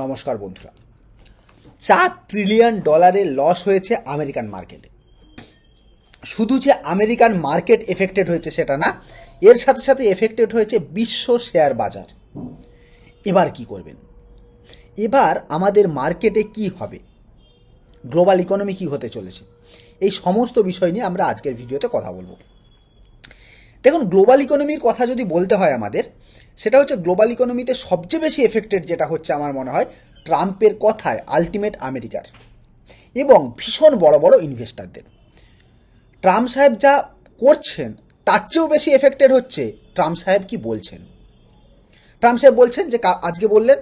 নমস্কার বন্ধুরা। চার ট্রিলিয়ন ডলারের লস হয়েছে আমেরিকান মার্কেটে শুধু যে আমেরিকান মার্কেট এফেক্টেড হয়েছে সেটা না, এর সাথে সাথে এফেক্টেড হয়েছে বিশ্ব শেয়ার বাজার। এবার কি করবেন? এবার আমাদের মার্কেটে কি হবে? গ্লোবাল ইকোনমি কি হতে চলেছে? এই সমস্ত বিষয় নিয়ে আমরা আজকের ভিডিওতে কথা বলব। দেখুন গ্লোবাল ইকোনমির কথা যদি বলতে হয় আমাদের সেটা হচ্ছে গ্লোবাল ইকোনমিতে সবচেয়ে বেশি এফেক্টেড যেটা হচ্ছে আমার মনে হয় ট্রাম্পের কথায় আলটিমেট আমেরিকার এবং ভীষণ বড় বড় ইনভেস্টারদের ট্রাম্প সাহেব যা করছেন, তার চেয়েও বেশি এফেক্টেড হচ্ছে ট্রাম্প সাহেব কি বলছেন? ট্রাম্প সাহেব বলছেন যে আজকে বললেন,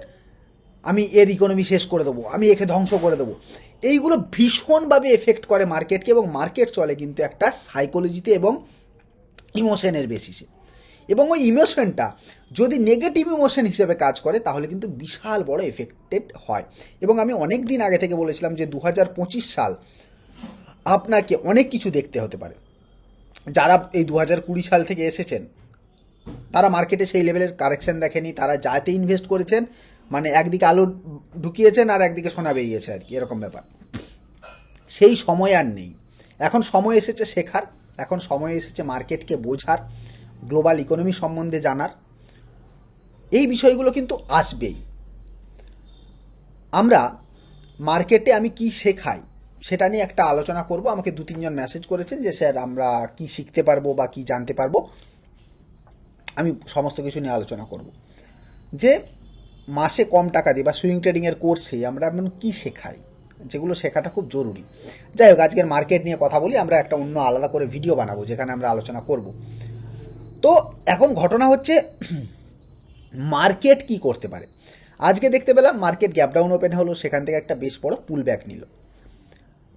আমি এর ইকোনমি শেষ করে দেবো, আমি একে ধ্বংস করে দেবো। এইগুলো ভীষণভাবে এফেক্ট করে মার্কেটকে এবং মার্কেট চলে কিন্তু একটা সাইকোলজিতে এবং ইমোশনের বেসিসে এবং ওই ইমোশনটা যদি নেগেটিভ ইমোশন হিসেবে কাজ করে, তাহলে কিন্তু বিশাল বড় এফেক্টেড হয়। এবং আমি অনেক দিন আগে থেকে বলেছিলাম যে দু হাজার পঁচিশ সাল আপনাকে অনেক কিছু দেখতে হতে পারে। যারা এই দু কুড়ি সাল থেকে এসেছেন, তারা মার্কেটে সেই লেভেলের কারেকশন দেখেনি, তারা যাতে ইনভেস্ট করেছেন মানে একদিকে আলু ঢুকিয়েছেন আর একদিকে সোনা বেরিয়েছে আর কি, এরকম ব্যাপার। সেই সময় আর নেই। এখন সময় এসেছে শেখার, এখন সময় এসেছে মার্কেটকে বোঝার। গ্লোবাল ইকোনমি সম্বন্ধে জানার, এই বিষয়গুলো কিন্তু আসবেই। আমরা মার্কেটে আমি কি শেখাই সেটা নিয়ে একটা আলোচনা করব। আমাকে দু, তিনজন মেসেজ করেছেন যে, স্যার, আমরা কি শিখতে পারব বা কি জানতে পারব? আমি সমস্ত কিছু নিয়ে আলোচনা করব। যে মাসে কম টাকা দিয়ে বা সুইং ট্রেডিংয়ের কোর্সে আমরা এমন কী শেখাই? যেগুলো শেখাটা খুব জরুরি। যাই হোক, আজকের মার্কেট নিয়ে কথা বলি, আমরা একটা অন্য আলাদা করে ভিডিও বানাবো, যেখানে আমরা আলোচনা করব। তো এখন ঘটনা হচ্ছে, মার্কেট কি করতে পারে? আজকে দেখতে পেলাম মার্কেট গ্যাপ ডাউন ওপেন হলো, সেখান থেকে একটা বেশ বড় পুল ব্যাক নিল।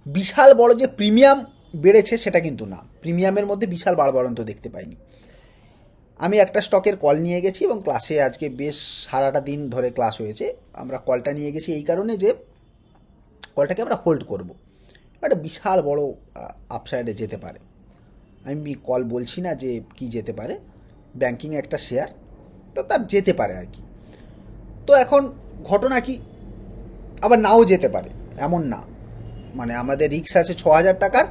বিশাল বড় যে প্রিমিয়াম বেড়েছে, সেটা কিন্তু না। প্রিমিয়ামের মধ্যে বিশাল বাড়বাড়ন্ত দেখতে পাইনি। আমি একটা স্টকের কল নিয়ে গেছি এবং ক্লাসে আজকে বেশ সারাটা দিন ধরে ক্লাস হয়েছে। আমরা কলটা নিয়ে গেছি এই কারণে যে কলটাকে আমরা হোল্ড করব। একটা বিশাল বড় আপসাইডে যেতে পারে। আমি কল বলছি না যে কি যেতে পারে ব্যাংকিং একটা শেয়ার তো তার যেতে পারে আর কি। তো এখন ঘটনা কি? আবার নাও যেতে পারে, এমন না। মানে আমাদের রিক্স আছে ছ হাজার টাকার,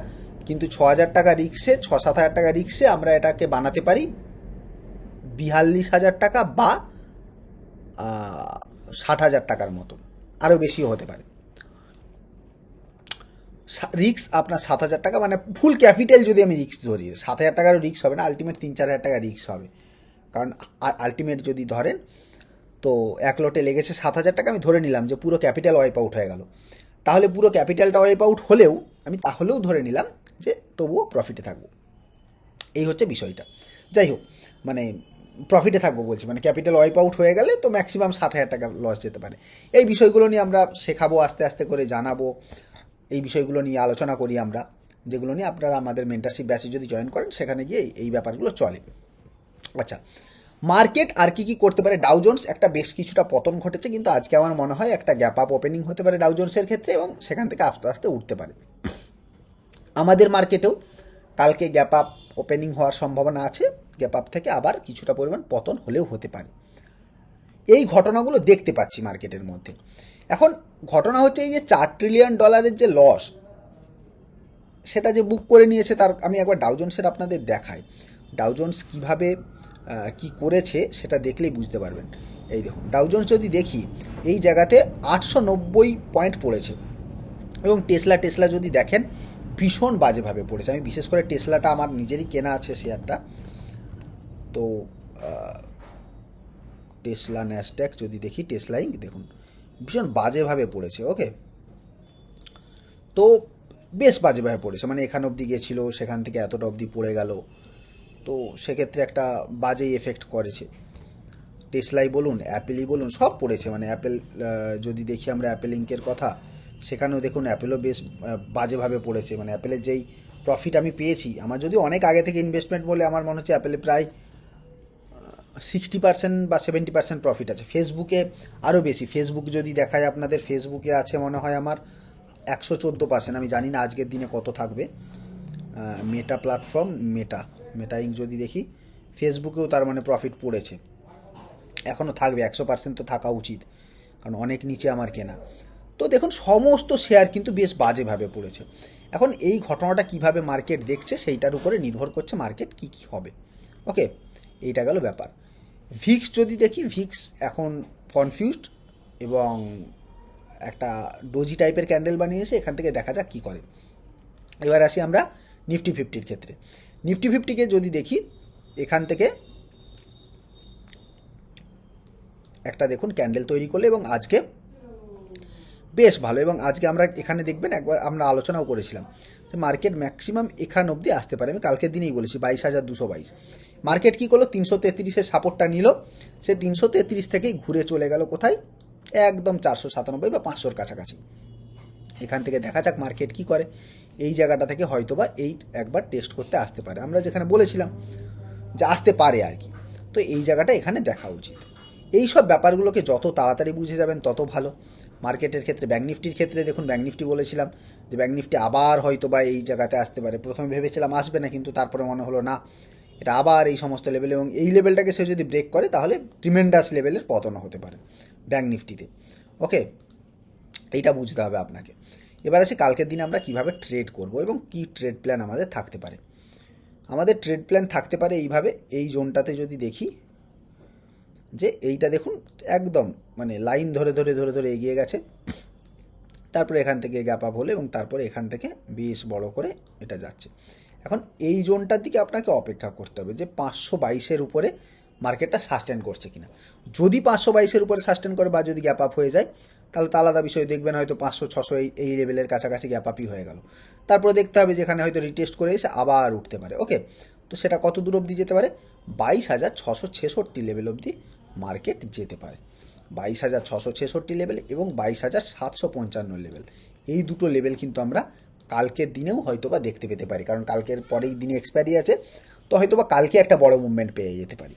কিন্তু ছ হাজার টাকা রিক্সে ছ সাত হাজার টাকা রিক্সে আমরা এটাকে বানাতে পারি বিয়াল্লিশ হাজার টাকা বা ষাট হাজার টাকার মতো আরও বেশিও হতে পারে। রিক্স আপনার সাত হাজার টাকা মানে ফুল ক্যাপিটাল যদি আমি রিক্স ধরি, সাত হাজার টাকারও রিক্স হবে না আলটিমেট তিন, চার হাজার টাকা রিক্স হবে। কারণ আলটিমেট যদি ধরেন, তো এক লটে লেগেছে সাত হাজার টাকা, আমি ধরে নিলাম যে পুরো ক্যাপিটাল ওয়াইপ আউট হয়ে গেল। তাহলে পুরো ক্যাপিটালটা ওয়াইপ আউট হলেও, আমি তাহলেও ধরে নিলাম যে তবুও প্রফিটে থাকব। এই হচ্ছে বিষয়টা। যাই হোক মানে প্রফিটে থাকব বলছি মানে ক্যাপিটাল ওয়াইপ আউট হয়ে গেলে তো ম্যাক্সিমাম সাত হাজার টাকা লস যেতে পারে। এই বিষয়গুলো নিয়ে আমরা শেখাবো, আস্তে আস্তে করে জানাব। এই বিষয়গুলো নিয়ে আলোচনা করি আমরা, যেগুলো নিয়ে আপনারা আমাদের মেন্টারশিপ ব্যাচে যদি জয়েন করেন, সেখানে গিয়ে এই- ব্যাপারগুলো চলে। আচ্ছা মার্কেট আর কি কি করতে পারে? ডাউজন্স একটা বেশ কিছুটা পতন ঘটেছে, কিন্তু আজকে আমার মনে হয় একটা গ্যাপ আপ ওপেনিং হতে পারে ডাউজন্সের ক্ষেত্রে এবং সেখান থেকে আস্তে আস্তে উঠতে পারে। আমাদের মার্কেটেও কালকে গ্যাপ আপ ওপেনিং হওয়ার সম্ভাবনা আছে গ্যাপ আপ থেকে আবার কিছুটা পরিমাণ পতন হলেও হতে পারে। এই ঘটনাগুলো দেখতে পাচ্ছি মার্কেটের মধ্যে। এখন ঘটনা হচ্ছে এই যে চার ট্রিলিয়ন ডলারের যে লস সেটা যে বুক করে নিয়েছে তার, আমি একবার ডাউজন্সের আপনাদের দেখাই। ডাউজন্স কীভাবে কি করেছে সেটা দেখলেই বুঝতে পারবেন। এই দেখুন ডাউজন্স যদি দেখি, এই জায়গাতে আটশো নব্বই পয়েন্ট পড়েছে। এবং টেসলা টেসলা যদি দেখেন, ভীষণ বাজেভাবে পড়েছে। আমি বিশেষ করে টেসলাটা আমার নিজেরই কেনা আছে শেয়ারটা তো টেসলা ন্যাসড্যাক যদি দেখি টেসলাই দেখুন, ভীষণ বাজেভাবে পড়েছে ওকে তো বেশ বাজেভাবে পড়েছে মানে এখান অবধি গেছিল, সেখান থেকে এতটা অবধি পড়ে গেল, তো সেক্ষেত্রে একটা বাজে এফেক্ট করেছে। টেসলাই বলুন অ্যাপেলই বলুন, সব পড়েছে মানে অ্যাপেল যদি দেখি আমরা অ্যাপেল ইঙ্কের কথা, সেখানেও দেখুন অ্যাপেলও বেশ বাজেভাবে পড়েছে মানে অ্যাপেলের যেই প্রফিট আমি পেয়েছি, আমার যদি অনেক আগে থেকে ইনভেস্টমেন্ট বলে আমার মনে হচ্ছে অ্যাপেলে প্রায় সিক্সটি পার্সেন্ট বা সেভেন্টি পার্সেন্ট প্রফিট আছে। ফেসবুকে আরও বেশি। ফেসবুক যদি দেখায় আপনাদের ফেসবুকে আছে মনে হয় আমার একশো চোদ্দ পার্সেন্ট আমি জানি না আজকের দিনে কত থাকবে। মেটা প্ল্যাটফর্ম মেটা মেটা ইঙ্ক যদি দেখি ফেসবুকেও তার মানে প্রফিট পড়েছে। এখনও থাকবে, একশো পার্সেন্ট তো থাকা উচিত। কারণ অনেক নিচে আমার কেনা। তো দেখুন, সমস্ত শেয়ার কিন্তু বেশ বাজেভাবে পড়েছে। এখন এই ঘটনাটা কীভাবে মার্কেট দেখছে, সেইটার উপরে নির্ভর করছে মার্কেট কি কি হবে। ওকে এইটা গেল ব্যাপার। ভিক্স যদি দেখি, ভিক্স এখন কনফিউজড এবং একটা ডোজি টাইপের ক্যান্ডেল বানিয়েছে, এখান থেকে দেখা যাক কী করে। এবার আসি আমরা নিফটি ফিফটির ক্ষেত্রে। নিফটি ফিফটিকে যদি দেখি, এখান থেকে একটা দেখুন ক্যান্ডেল তৈরি করলে এবং আজকে বেশ ভালো এবং আজকে আমরা এখানে দেখবেন একবার আমরা আলোচনাও করেছিলাম যে মার্কেট ম্যাক্সিমাম এখান অবধি আসতে পারে। আমি কালকের দিনেই বলেছি বাইশ হাজার দুশো বাইশ। মার্কেট কী করল? তিনশো তেত্রিশের সাপোর্টটা নিল। সে তিনশো তেত্রিশ থেকেই ঘুরে চলে গেল কোথায়? একদম চারশো সাতানব্বই বা পাঁচশোর কাছাকাছি। এখান থেকে দেখা যাক মার্কেট কি করে। এই জায়গাটা থেকে হয়তোবা এই একবার টেস্ট করতে আসতে পারে। আমরা যেখানে বলেছিলাম যে আসতে পারে আর কি। তো এই জায়গাটা এখানে দেখা উচিত। এই সব ব্যাপারগুলোকে যত তাড়াতাড়ি বুঝে যাবেন, তত ভালো। মার্কেটের ক্ষেত্রে ব্যাঙ্ক নিফটির ক্ষেত্রে দেখুন ব্যাঙ্ক নিফটি বলেছিলাম যে ব্যাঙ্ক নিফটি আবার হয়তো বা এই জায়গাতে আসতে পারে। প্রথমে ভেবেছিলাম আসবে না, কিন্তু তারপরে মনে হলো না, এটা আবার এই সমস্ত লেভেল এবং এই লেভেলটাকে সে যদি ব্রেক করে, তাহলে ট্রিমেন্ডাস লেভেলের পতন হতে পারে ব্যাঙ্ক নিফটিতে। ওকে এইটা বুঝতে হবে আপনাকে। এবার আসি কালকের দিনে আমরা কীভাবে ট্রেড করব এবং কি ট্রেড প্ল্যান আমাদের থাকতে পারে। আমাদের ট্রেড প্ল্যান থাকতে পারে এইভাবে, এই জোনটাতে যদি দেখি যে এইটা দেখুন একদম মানে লাইন ধরে ধরে ধরে ধরে এগিয়ে গেছে। তারপরে এখান থেকে গ্যাপ আপ হলো এবং তারপরে এখান থেকে বেশ বড় করে এটা যাচ্ছে। এখন এই জোনটার দিকে আপনাকে অপেক্ষা করতে হবে যে পাঁচশো বাইশের উপরে মার্কেটটা সাস্টেন করছে কিনা। যদি পাঁচশো বাইশের উপরে সাস্টেন করে বা যদি গ্যাপ আপ হয়ে যায়, তাহলে তো আলাদা বিষয়, দেখবেন হয়তো পাঁচশো, ছশো এই এই লেভেলের কাছাকাছি গ্যাপ আপই হয়ে গেল। তারপরে দেখতে হবে যেখানে হয়তো রিটেস্ট করে এসে আবার উঠতে পারে। ওকে তো সেটা কত দূর অবধি যেতে পারে? বাইশ হাজার ছশো ছেষট্টি লেভেল অবধি মার্কেট যেতে পারে। বাইশ হাজার ছশো ছেষট্টি লেভেল এবং বাইশ হাজার সাতশো পঞ্চান্ন লেভেল এই দুটো লেভেল কিন্তু আমরা কালকের দিনেও হয়তোবা দেখতে পেতে পারি। কারণ কালকের পরেই দিনে এক্সপায়ারি আছে, তো হয়তো বা কালকে একটা বড় মুভমেন্ট পেয়ে যেতে পারি।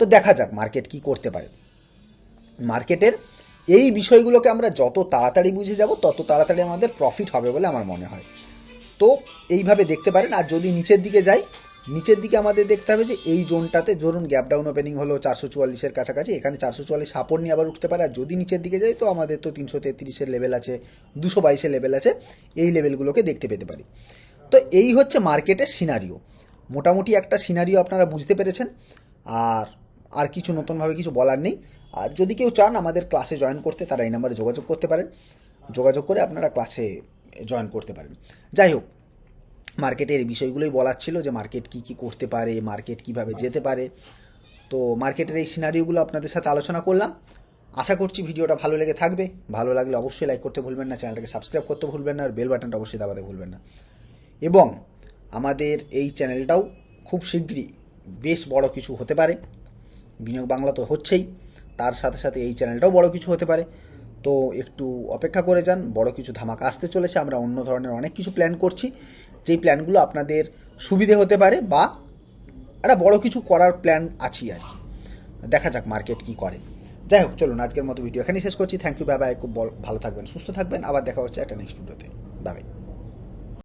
তো দেখা যাক মার্কেট কি করতে পারে। মার্কেটের এই বিষয়গুলোকে আমরা যত তাড়াতাড়ি বুঝে যাব, তত তাড়াতাড়ি আমাদের প্রফিট হবে বলে আমার মনে হয়। তো এইভাবে দেখতে পারেন। আর যদি নিচের দিকে যাই নিচের দিকে আমাদের দেখতে হবে যে এই জোনটাতে ধরুন গ্যাপ ডাউন ওপেনিং হলো চারশো চুয়াল্লিশের কাছাকাছি, এখানে চারশো চুয়াল্লিশ সাপোর্ট নিয়ে আবার উঠতে পারে। আর যদি নিচের দিকে যাই, তো আমাদের তো তিনশো তেত্রিশের লেভেল আছে, দুশো বাইশের লেভেল আছে, এই লেভেলগুলোকে দেখতে পেতে পারি। তো এই হচ্ছে মার্কেটের সিনারিও মোটামুটি একটা সিনারিও আপনারা বুঝতে পেরেছেন। আর আর কিছু নতুনভাবে কিছু বলার নেই। আর যদি কেউ চান আমাদের ক্লাসে জয়েন করতে, তারা এই নাম্বারে যোগাযোগ করতে পারেন। যোগাযোগ করে আপনারা ক্লাসে জয়েন করতে পারেন। যাই হোক মার্কেটের বিষয়গুলোই বলার ছিল যে মার্কেট কী কী করতে পারে, মার্কেট কীভাবে যেতে পারে। তো মার্কেটের এই সিনারিওগুলো আপনাদের সাথে আলোচনা করলাম। আশা করছি ভিডিওটা ভালো লেগে থাকবে। ভালো লাগলে অবশ্যই লাইক করতে ভুলবেন না, চ্যানেলটাকে সাবস্ক্রাইব করতে ভুলবেন না, আর বেল বাটনটা অবশ্যই দাবাতে ভুলবেন না। এবং আমাদের এই চ্যানেলটাও খুব শীঘ্রই বেশ বড় কিছু হতে পারে। বিনিয়োগ বাংলা তো হচ্ছেই। তার সাথে সাথে এই চ্যানেলটাও বড় কিছু হতে পারে। তো একটু অপেক্ষা করে যান, বড় কিছু ধামাকা আসতে চলেছে। আমরা অন্য ধরনের অনেক কিছু প্ল্যান করছি। যেই প্ল্যানগুলো আপনাদের সুবিধে হতে পারে বা একটা বড় কিছু করার প্ল্যান আছি আর কি। দেখা যাক মার্কেট কি করে। যাই হোক, চলুন আজকের মতো ভিডিও এখানেই শেষ করছি। থ্যাংক ইউ বাই খুব ভালো থাকবেন, সুস্থ থাকবেন। আবার দেখা হচ্ছে একটা নেক্সট ভিডিওতে বাবাই বাই